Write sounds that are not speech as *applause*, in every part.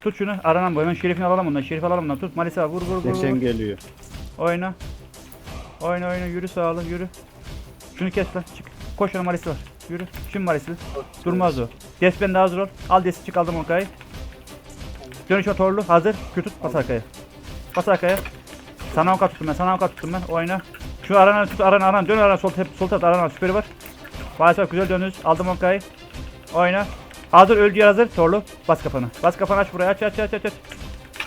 Tut şunu. Aranan bu. Hemen şerifini alalım bundan. Şerif alalım bundan. Tut. Malisa vur vur vur. vur. 80 geliyor. Oyna. Oyna oyna. Yürü sağlı yürü. Şunu kes lan. Çık. Koş onun Malisi var. Yürü. Şimdi Malisi. Durmaz o. Despen de hazır ol. Al desi çık aldım Onkay'ı. Dönüş o torlu. Hazır. Kütüt. Bas arkaya. Bas arkaya. Sana onka tuttum ben. Sana onka tuttum ben. Oyna. Şu arana tut. Arana arana. Dön arana. Sol, tep, sol tarafta arana. Süperi var. Maalesef güzel dönüyoruz. Aldım Onkay'ı. Oyna. Hazır. Öldü yer hazır. Torlu. Bas kafanı. Bas kafanı aç buraya. Aç aç aç aç. aç.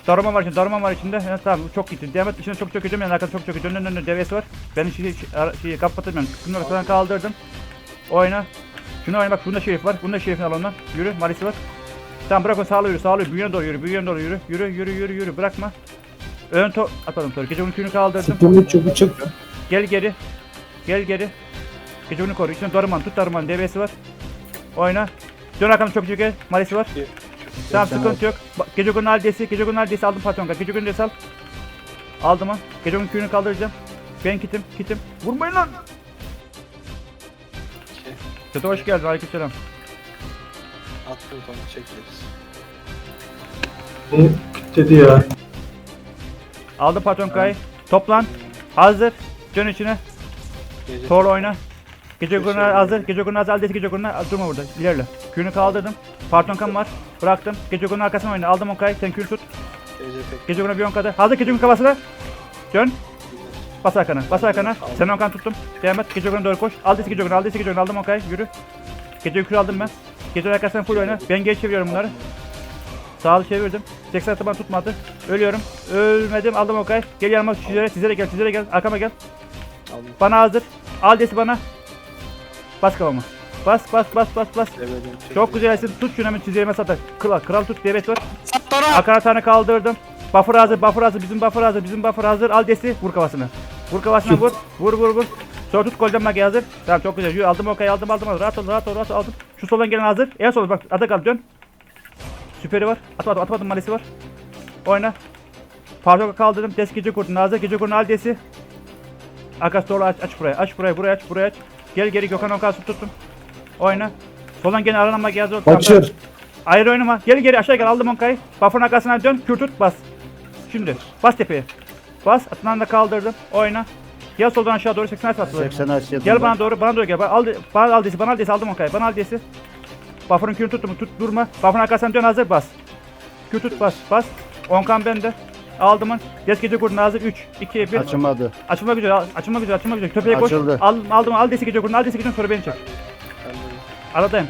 Daruma var içinde, daruma var içinde. Evet, tamam çok gitti. Devam et içine çok çökeceğim yani arkada çok çökeceğim. Dön dön dön devesi var. Ben şeyi, şey, şeyi kapatamıyorum. Şunu ortadan kaldırdım. Oyna. Şunu oyna bak bunda şerif var. Bunda şerifini al ondan. Yürü malisi var. Tamam bırak onu sağla yürü sağla yürü. Büyüğüne doğru yürü. Büyüğüne doğru yürü. Yürü yürü yürü yürü. Bırakma. Ön to atmadım sonra. Gece 12'ünü kaldırdım. Sıkımı çubuğu çık. Gel geri. Gel geri. Gece onu koru. İçine Darman tut Darman. DB'si var. Oyna. Dön arkamda çok çöke. Malisi var. Tamam sıkıntı yok. Bak, Gece günün aldesi. Gece günün aldesi aldım patron Gece günün aldesi al. Aldım ha. Gece günün köyünü kaldıracağım. Ben kitim. Kitim. Vurmayın lan. Çete hoş geldin. Aleykümselam. Attım onu çekeriz. Ne dedi ya? Aldım patron kayı. Toplan. Hazır. Dön içine. Gece Tor oyna. Gece günü hazır. Gece günü hazır. Aldesi gece günü. Durma burada. İlerle. Köyünü kaldırdım. Patron kan var. Bıraktım. Gece günün arkasına oyna. Aldım o kayı. Sen köyünü tut. gece günü bir on kadar. Hazır gece günü kafasına. Dön. Bas arkana. Bas arkana. Sen Okan tuttum. Devam et. Gece günü doğru koş. Al desi gece günü. Al desi gece günü. Aldım Okan'ı. Yürü. Gece yükü aldım ben. Gece arkasından full oyna. Ben geri çeviriyorum bunları. Sağlı çevirdim. 80 taban tutmadı. Ölüyorum. Ölmedim. Aldım Okan'ı. Gel yanıma sizlere. Sizlere gel. Sizlere gel. Arkama gel. aldım. Bana hazır. Al desi bana. Bas kafama. Bas bas bas bas bas. Çok güzelsin. Tut şunu hemen çizgilerime satar. Kral, kral tut. Devlet var. Akara tane kaldırdım. Buffer hazır, buffer hazır, bizim buffer hazır, bizim buffer hazır. Al desi, vur kafasını. Vur kafasına vur. Vur vur vur. Sonra tut golden magi hazır. Tamam çok güzel. Yürü, aldım okay aldım aldım. Rahat ol rahat ol rahat ol aldım. Şu soldan gelen hazır. En sol bak atak al dön. Süperi var. Atmadım atmadım malisi var. Oyna. Pardon kaldırdım. Des gece kurdun hazır. Gece kurdun al desi. Akas doğru aç aç buraya. Aç buraya buraya aç buraya aç. Gel geri Gökhan Okan tuttum. Oyna. Soldan gelen aranan hazır. Tamam, Kaçır. Ayrı oynama. Geri geri aşağı gel aldım Onkay'ı. Buffer'ın arkasına dön. Kür tut bas. Şimdi bas tepeye. Bas. Atından da kaldırdım. Oyna. Gel soldan aşağı doğru 80 attılar. 80 aşağıdan. Gel bana doğru bana doğru gel. Bana al, bana al desi bana al desi aldım Onkay'ı. Bana al desi. Buffer'ın kürünü tuttum. Tut durma. Buffer'ın arkasına dön hazır bas. Kür tut bas. Bas. Onkan bende. Aldım onu. Des gece kurdun hazır. 3, 2, 1. Açılmadı. Açılmak üzere. Açılmak üzere. Açılmak üzere. Köpeğe koş. Açıldı. Al, aldım al desi gece kurdun. Al desi gece sonra beni çek. Aradayım.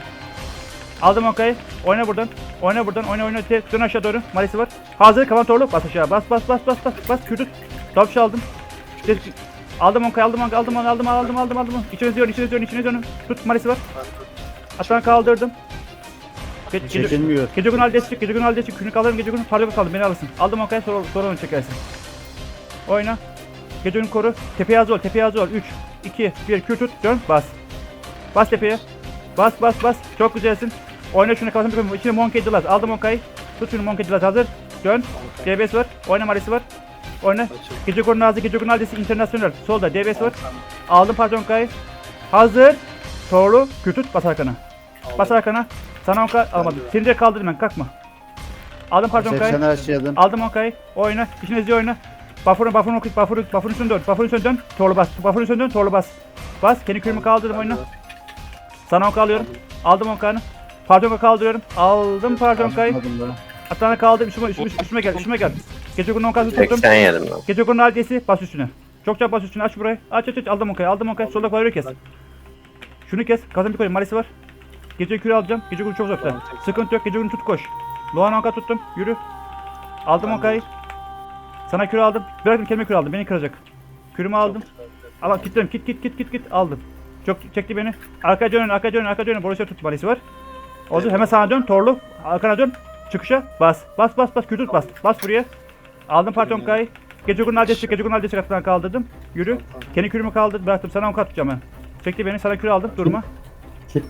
Aldım Onkay'ı. Oyna buradan. Oyna buradan. Oyna oyna. Te- Dön aşağı doğru. Malisi var. Hazır. Kavan torlu. Bas aşağı. Bas bas bas bas bas. Bas. Kürdüt. Topşu aldım. Des- Aldım Onkay'ı. Aldım Onkay'ı. Aldım onu. Aldım aldım aldım aldım. İçine dön. içine dön. içine dön. Tut. Malisi var. Atlan kaldırdım. Ge- gece- Çekilmiyor. Gece gün halde çık, gece gün halde çık, günü kalırım, gece gün parça kaldım, beni alırsın. Aldım Onkay'ı sonra, sonra onu çekersin. Oyna. Gece gün koru. Tepeye hazır ol, tepeye hazır ol. 3, 2, 1, kür tut, dön, bas. Bas tepeye. Bas bas bas. Çok güzelsin. Oyna şunu kafasını bir İçine Monkey Dilas. Aldım Monkey'i. Tut şunu Monkey Dilas hazır. Dön. DBS var. Oyna Marisi var. Oyna. Gece Kurun Nazlı, Gece Kurun Nazlısı International. Solda DBS var. Aldım pardon Kay'ı. Hazır. Torlu. Kütüt. Bas arkana. Bas arkana. Sana onka almadım. De kaldırdım ben. Kalkma. Aldım pardon 80 Kay'ı. aşağıdan. Aldım Onkay'ı. Oyna. İşinizi oyna. Buffer'ın buffer'ın okuyup buffer'ın buffer'ın üstüne dön. Buffer'ın üstüne dön. Torlu bas. Buffer'ın üstüne dön. Torlu bas. Bas. Kendi kürümü kaldırdım oyna. Sana onka alıyorum. Aldım onkanı. Pardon kaldırıyorum. Aldım pardon kayı. Açılmadım daha. Atana kaldım. Üstüme, üstüme, üstüme gel. Üstüme gel. Gece günün onkası tuttum. 80 yedim lan. Gece günün aldiyesi bas üstüne. Çok çabuk bas üstüne. Aç burayı. Aç aç aç. Aldım onkayı. Aldım onkayı. Solda koyuyor kes. Şunu kes. Kazan bir koyayım. Malisi var. Gece kürü alacağım. Gece günü çok zor. Tamam, tek- Sıkıntı yok. Gece günü tut koş. Loğan onka tuttum. Yürü. Aldım Ben de- onkayı. Sana kürü aldım. Bıraktım kelime kürü aldım. Beni kıracak. Kürümü aldım. Ama kilitledim. Kit kit kit kit kit aldım. Çok çekti beni. Arkaya dönün, arkaya dönün, arkaya dönün. Borussia tut malisi var. O zaman hemen sana dön, torlu. Arkana dön. Çıkışa bas. Bas bas bas kürü tut bas. Bas buraya. Aldım parton kayı. Gece günün adresi, gece günün adresi katından kaldırdım. Yürü. Kendi kürümü kaldırdım, bıraktım. Sana on katacağım ben. Çekti beni, sana kürü aldım. Durma. Kit.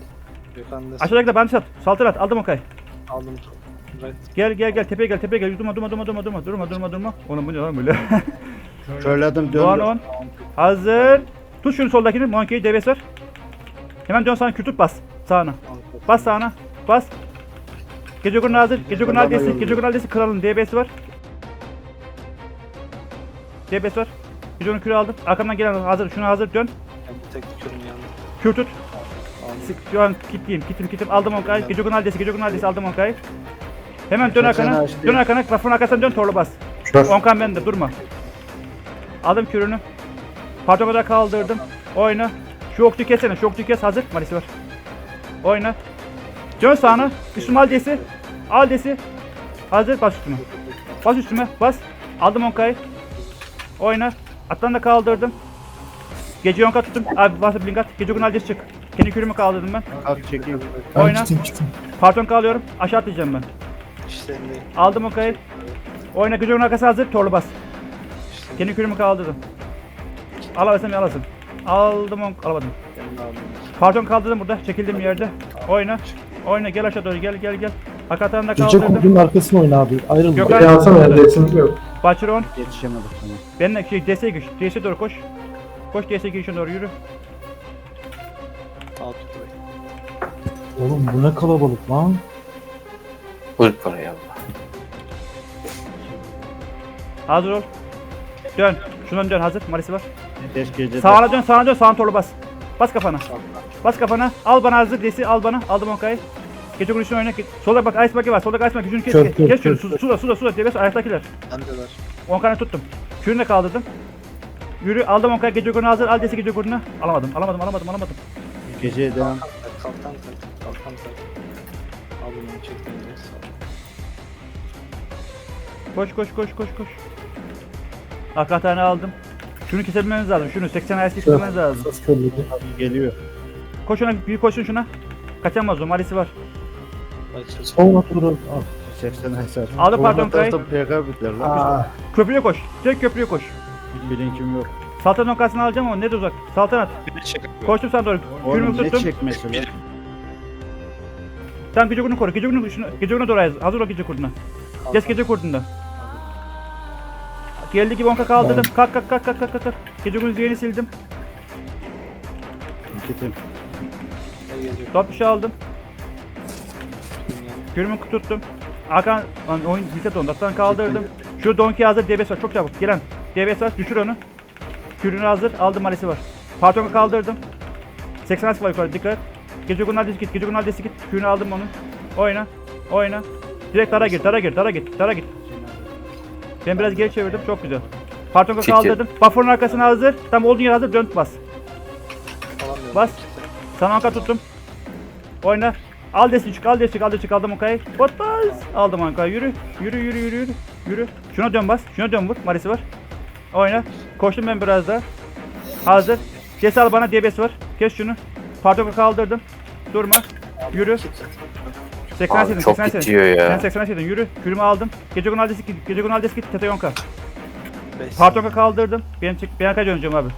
Da Aşağıdaki de bandit at. Saltır at. Aldım o kayı. aldım. Right. Gel gel gel tepeye gel tepeye gel. Durma durma durma durma durma durma durma durma. Oğlum bu ne lan böyle? *laughs* Doğan döndüm. on. Hazır. Tut şunu soldakini. Monkey DBS var. Hemen dön sana kürtüp bas. Sağına. Bas sağına. Bas. Gece Gurnu hazır. Gece Gurnu adresi. Gece Gurnu adresi kralın DB'si var. DB'si var. Gece Gurnu kürü aldım. Arkamdan gelen hazır. Şunu hazır dön. Ben Sık, Şu an kitleyim. Kitim kitim. Aldım Onkay'ı. Gece Gurnu adresi. Gece Gurnu adresi. Aldım Onkay'ı. Hemen dön arkana. Dön arkana. Lafın arkasından dön torlu bas. Onkan bende durma. Aldım kürünü. Patogoda kaldırdım. Oyna. Şu okçu kesene. Şu okçu kes. Hazır. Malisi var. Oyna. Dön sağına. Üstüme al desi. Al desi. Hazır. Bas üstüme. Bas üstüme. Bas. Aldım onkayı. Oyna. Attan da kaldırdım. Gece yonka tuttum. Abi bas blink at. Gece gün adresi çık. Kendi kürümü kaldırdım ben. Kalk çekeyim. Ben Oyna. çıktım çıktım. Parton kalıyorum. Aşağı atlayacağım ben. İşlerindeyim. Aldım onkayı. Oyna gece gün arkası hazır. Torlu bas. İşte Kendi kürümü kaldırdım. Alamazsam alasın. Aldım on alamadım. aldım. Pardon kaldırdım burada. Çekildim yerde. Oyna. Oyna gel aşağı doğru gel gel gel. Arka tarafında Gece kaldırdım. kurdun arkasına oyna abi. Ayrılma. Gökhan- Beni alsana elde yok. Baçıron. Yetişemedik sana. Benimle şey DS'ye güç. DS'ye doğru koş. Koş DS'ye girişine doğru yürü. Tut burayı. Oğlum bu ne kalabalık lan. Vur parayı Allah. Hazır ol. Dön. Şundan dön hazır. Marisi var. Gece. Sağına dön sağına dön sağına torlu bas. Bas kafana. Sağ. Bas kafana. Al bana hazır desi al bana. Aldım Onkay'ı. Gece güneşini oyna. Solda bak ice bucket var. Solda ice bucket. Şunu kes. Kör, kes kes şunu. Su, suda suda suda. Debes ayaktakiler. Bendeler. Onkan'ı tuttum. Da kaldırdım. Yürü aldım Onkay'ı. Gece güneşini hazır. Al desi gece güneşini. Alamadım. Alamadım. Alamadım. Alamadım. Geceye devam. Kalkan tak. Kalkan tak. Al bunu çektim direkt sağ ol. Koş koş koş koş koş. Arka tane aldım. Şunu kesebilmemiz lazım. Şunu 80 ayası kesebilmemiz lazım. Ses körledi. Geliyor. Koş ona bir koşun şuna. Kaçamaz o. Marisi var. Açıl. Sonra dur. Al. 80 hasar. Aldı pardon Kay. PK biter lan. Köprüye koş. Direkt köprüye koş. Bilinkim yok. Saltanat noktasını alacağım ama ne de uzak. Saltanat. Koştum sana doğru. Kürümü Oğlum ne tuttum. çekmesi lan? Tamam gece kurdunu koru. Gece kurdunu şunu. Gece kurduna doğru ayaz. Hazır ol gece kurduna. Geç gece kurdunda. Geldi gibi onka kaldırdım. Kalk kalk kalk kalk kalk kalk. Gece kurdunu yeni sildim. Gitim. Top bir şey aldım. Kürümü tuttum. Hakan lan oyun bize dondu. Attan kaldırdım. Şu donki hazır DBS var. Çok çabuk. Gelen. DBS var. Düşür onu. Kürünü hazır. Aldım malesi var. Patron'u kaldırdım. 80 asıl var yukarı. Dikkat. Gece günler git. Gece günler git. Kürünü aldım onun. Oyna. Oyna. Direkt dara gir. Dara gir. Dara git. Dara git. Ben biraz geri çevirdim. Çok güzel. Çekil. kaldırdım. Buffer'ın arkasına hazır. Tam olduğun yer hazır. Dön bas. Bas. Sana anka tuttum. Oyna. Al desi çık, al desi çık, al desi çık, aldım Onkay'ı. Bot bas. Aldım Onkay'ı, yürü. Yürü, yürü, yürü, yürü. Yürü. Şuna dön bas, şuna dön vur. Marisi var. Oyna. Koştum ben biraz daha. Hazır. Desi al bana, DBS var. Kes şunu. Pardon kaldırdım. Durma. Yürü. 80 Abi sedin, çok 80 sedin. bitiyor ya. Sen 80 sedin, yürü. Kürümü aldım. Gece gün aldesi git, gece gün aldesi git. Tete Yonka. Pardon kaldırdım. Ben çık, ben kaç döneceğim abi.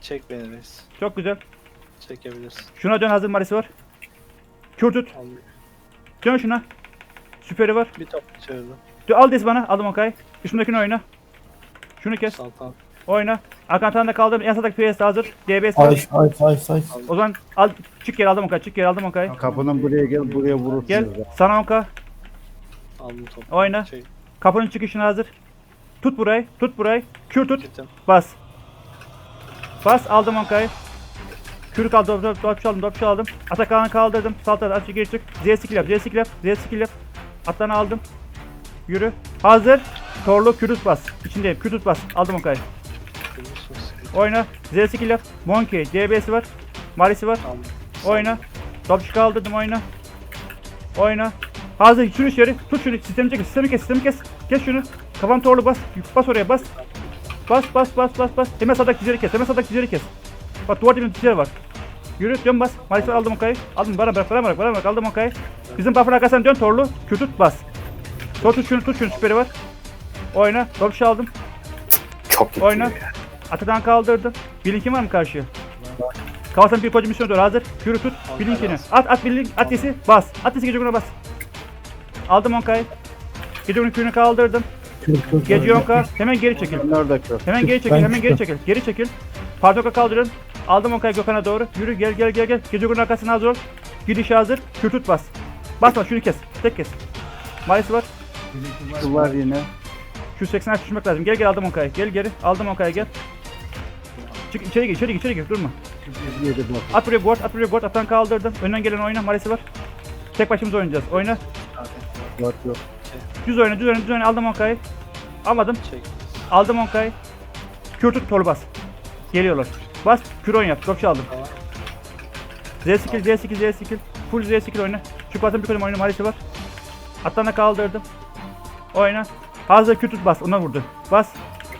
Çek beni reis. Çok güzel. Çekebilirsin. Şuna dön hazır Marisi var. Kür tut. Al. Dön şuna. Süperi var. Bir top çevirdim. Dö- Al des bana. Aldım okay. Üstündekini oyna. Şunu kes. Oyna. Arkan tarafında kaldım. En sağdaki PS hazır. DBS var. Ice ice ice ice. O zaman al. Çık geri aldım okay. Çık geri aldım okay. Kapının buraya gel buraya vurursunuz. Gel. ya. Sana oka. Aldım topu. Oyna. Çek. Kapının çıkışına hazır. Tut burayı. Tut burayı. Kür tut. Gittim. Bas. Bas. Aldım okay. Kür kaldı. Dop dop aldım. Dop aldım. Atakan'ı kaldırdım. Salta aç geri çık. Z skill yap. Z skill yap. Z skill yap. Atlanı aldım. Yürü. Hazır. Torlu kürüt bas. İçindeyim. Kürüt bas. Aldım okay. Görüyorsunuz. Oyna. Z skill yap. Monkey. DB'si var. Marisi var. Oyna. Topçu kaldırdım oyna. Oyna. Hazır şunu içeri. Tut şunu. Sistemi çek. Sistemi kes. Sistemi kes. Kes şunu. Kafam torlu bas. Bas oraya bas. Bas bas bas bas bas. Hemen sağdaki çizeri kes. Hemen sağdaki çizeri kes. Bak duvar dibinde çizeri var. Yürü dön bas. Marisi aldım o kayı. Aldım bana bırak bana bırak bana bırak aldım o kayı. Bizim buffer arkasından dön torlu. Tut bas. Tut tut şunu tut şunu süperi var. Oyna. Topçu aldım. Çok gidiyor Oyna. ya. Atadan kaldırdım. Bilinkin var mı karşıya? Kavasan bir koca misyon doğru hazır. Yürü tut. Bilinkini. At at bilink. At yesi. Bas. At yesi gece bas. Aldım onkayı. Gece günü kürünü kaldırdım. Gece yonka. Hemen geri çekil. Hemen geri çekil. Hemen geri çekil. Geri çekil. Partoka kaldırın. Aldım onkayı Gökhan'a doğru. Yürü gel gel gel gel. Gece günün arkasına hazır ol. Gidiş hazır. Kür tut bas. Bas bas şunu kes. Tek kes. Malisi var. Şu var yine. Şu 80'e düşmek lazım. Gel gel aldım Onkay'ı. Gel geri. Aldım Onkay'ı gel. Çık içeri gir içeri gir içeri gir durma. At buraya board at buraya board atan kaldırdım. Önden gelen oyna Malisi var. Tek başımıza oynayacağız. Oyna. Bak yok. Düz oyna düz oyna düz oyna aldım Onkay'ı. Almadım. Çek. Aldım Onkay'ı. Kür tut tolu bas. Geliyorlar. Bas kür oyun yap. Şey aldım. Tamam. Z skill Z skill Z skill. Full Z skill oyna. Şu patın bir koydum oyunu Malisi var. Atlarına kaldırdım. Oyna. Hazır kür tut bas. Ona vurdu. Bas.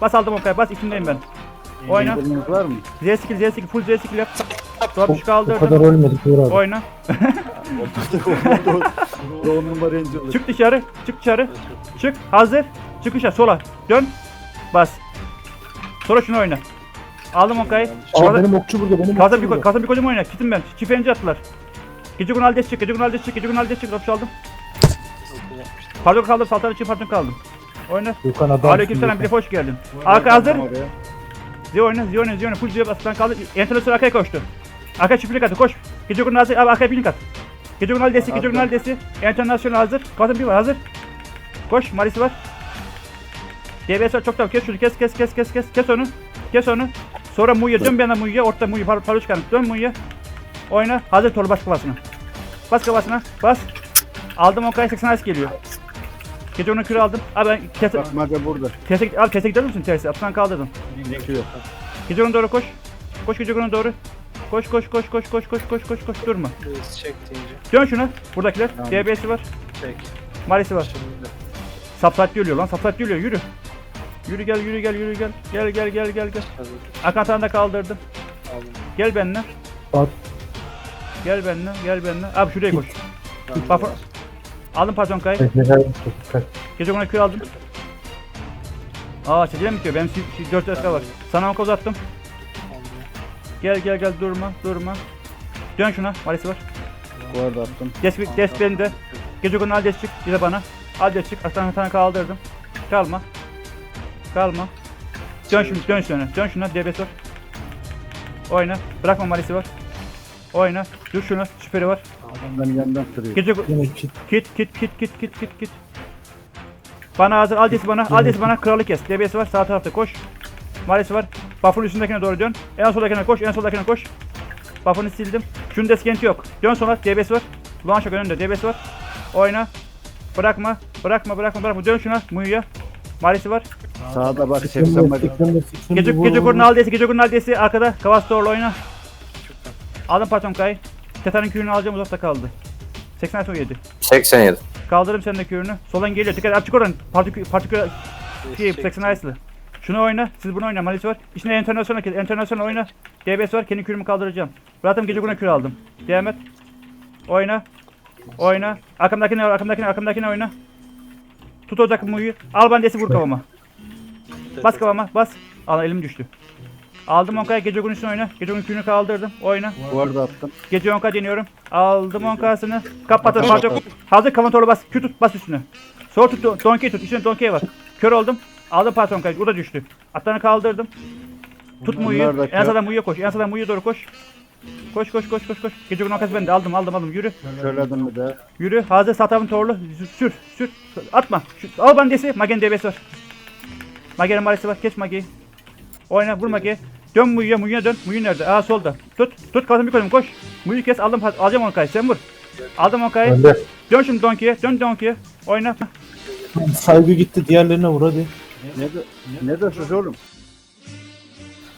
Bas aldım Onkay'ı. Bas içindeyim ben. Oyna. Yıldırımız var mı? Z skill Z skill full Z skill yap. Top O, şu o kaldırdım. kadar ölmedik Uğur abi. Oyna. *laughs* On numara incirli. Çık dışarı. Çık dışarı. Çık. Hazır. Çıkışa sola. Dön. Bas. Sonra şunu oyna. Aldım Onkay'ı. Aa benim okçu burada benim Kazan okçu bir, burada. kazan bir kocam oyna. Kitim ben. Çift enci attılar. Gece gün halde çık. Gece gün halde çık. Gece gün halde çık. Dokuz yapmıştım. Pardon kaldım. Saltar için pardon kaldım. Oyna. Gökhan adam. Aleykümselam. Bir hoş geldin. Arka hazır. Oraya. Zi oyna. Zi oyna. Zi oyna. Full Zi'ye bastılar kaldı. Entelasyon arkaya koştu. Arkaya çiftlik atı. Koş. Gece gün hazır. Abi arkaya binik at. Gece gün haldesi. Gece gün haldesi. Enternasyonel hazır. Kazan bir var. Hazır. Koş. Marisi var. DBS var. Çok tamam. Kes şunu. Kes kes kes kes kes. Kes onu. Kes onu. Sonra Mu'ya dön bir yana Mu'ya. Orta Mu'yu par paruçkan. Dön Mu'ya. Oyna. Hazır Tolu bas kafasına. Bas kafasına. Bas. Aldım o kaya 80 geliyor. Gece onu kürü aldım. Abi ben kese, Bak Mage burada. kese, abi kese gider misin tersi? Atlan kaldırdım. Geçiyor. Gece onu doğru koş. Koş gece onu doğru. Koş koş koş koş koş koş koş koş koş durma. Reis çek deyince. Dön şuna. Buradakiler. Tamam. DBS'i var. Çek. Marisi var. Şimdi. Sapsat ölüyor lan. Sapsat ölüyor. Yürü. Yürü gel yürü gel yürü gel. Gel gel gel gel gel. Hazır. Akan da kaldırdım. Aldım. Gel benimle. Bak. Gel benimle. Gel benimle. Abi şuraya koş. Buffer. Aldım patron kay. Ejderha dikkat. Gece ona kür aldım. Aa çekile mi bitiyor? Benim 4 dakika var. Sana onka uzattım. Gel gel gel durma durma. Dön şuna. Marisi var. Bu arada attım. Des, des bende. Gece günü al des çık. Bir de bana. Al des çık. Aslan tane kaldırdım. Kalma. Kalma. Dön şimdi dön şuna. Dön şuna. DBS var. Oyna. Bırakma Marisi var. Oyna. Dur şunu. Süperi var. Ben yandan sürüyor. Gece Yine kit. Kit kit kit kit kit kit kit. Bana hazır. Al desi bana. Al desi bana. Kralı kes. DBS var. Sağ tarafta koş. Maalesef var. Buff'ın üstündekine doğru dön. En soldakine koş. En soldakine koş. Buff'ını sildim. Şunun da sıkıntı yok. Dön sola. DBS var. Ulan şok önünde. DBS var. Oyna. Bırakma. Bırakma bırakma bırakma. Dön şuna. Muyuya. Maalesef var. Sağda bak 80 Sikrimle Mage. sikrimle sikrimle. Gece, gece kurun al desi. Gece kurun al desi. Arkada. Kavas doğru oyna. Aldım patron kay. Tetanın kürünü alacağım uzakta kaldı. 80 son 7. 87. Kaldırdım senin de kürünü. Soldan geliyor. Dikkat et. Çık oradan. Partikül, partikül şey, çek 80 Ice'lı. Şunu oyna. Siz bunu oyna. Malisi var. İçinde internasyonel. Internasyonel oyna. DBS var. Kendi kürümü kaldıracağım. Bıraktım gece güne kür aldım. Devam et. Oyna. Oyna. Arkamdakine arkamdakine arkamdakine oyna. Tut ocak muyu. Al bandesi vur kafama. Bas kafama. Bas. Al elim düştü. Aldım onkaya gece gün üstüne oyna. Gece gün kaldırdım. Oyna. Bu arada attım. Gece onka deniyorum. Aldım onkasını. Kapattım. Pardon. Hazır kafanı torlu bas. Kür tut bas üstüne. Sol tut. Donkey tut. İçine donkey var. Kör oldum. Aldım patron kayıt. O da düştü. Atlarını kaldırdım. Tut muyu. En sağdan muyu koş. En sağdan muyu doğru koş. Koş koş koş koş koş. Gece gün onkası bende. Aldım aldım aldım. Yürü. Körledim bir de. Yürü. Hazır satavın torlu. Sür. Sür. Atma. Şu, al bandesi. Magen DB'si var. Magen'in marisi var. Geç Mage'yi. Oyna. Vur Mage'yi. Dön Muyu'ya. Muyu'ya dön. Muyu nerede? Aa solda. Tut. Tut. Kalsın bir koyayım. Koş. Muyu kes. Aldım. Alacağım Onkay'ı. Sen vur. Aldım Onkay'ı. Önde. Dön şimdi Donkey'e. Dön Donkey'e. Oyna. Saygı gitti diğerlerine vur hadi. Ne de ne de sus oğlum.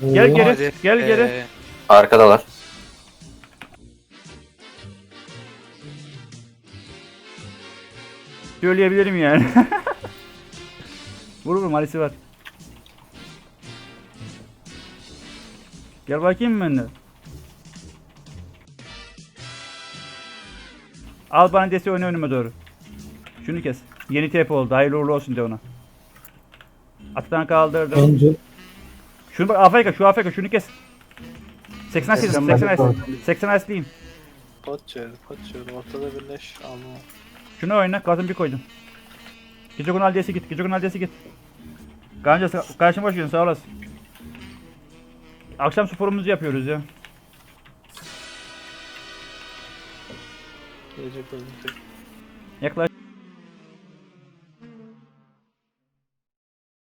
Gel Oo. geri. Hadi. Gel geri. Ee, Arkadalar. Söyleyebilirim yani. *laughs* vur vur Malisi var. Gel bakayım de. Al bana desi oyna önüme doğru. Şunu kes. Yeni TP oldu. Hayırlı uğurlu olsun de ona. Attan kaldırdım. Angel. Şunu bak Afrika şu Afrika şunu kes. 80 80 Seksen 80 ben- 80 80 Pot çevir, pot çevir. Ortada birleş. Aldım. Şunu oyna, gazın bir koydum. Gece gün aldiyesi git, gece gün aldiyesi git. Ganca sa- karşıma hoş geldin, sağ olasın. Akşam sporumuzu yapıyoruz ya. Gelecek tek. Yaklaş.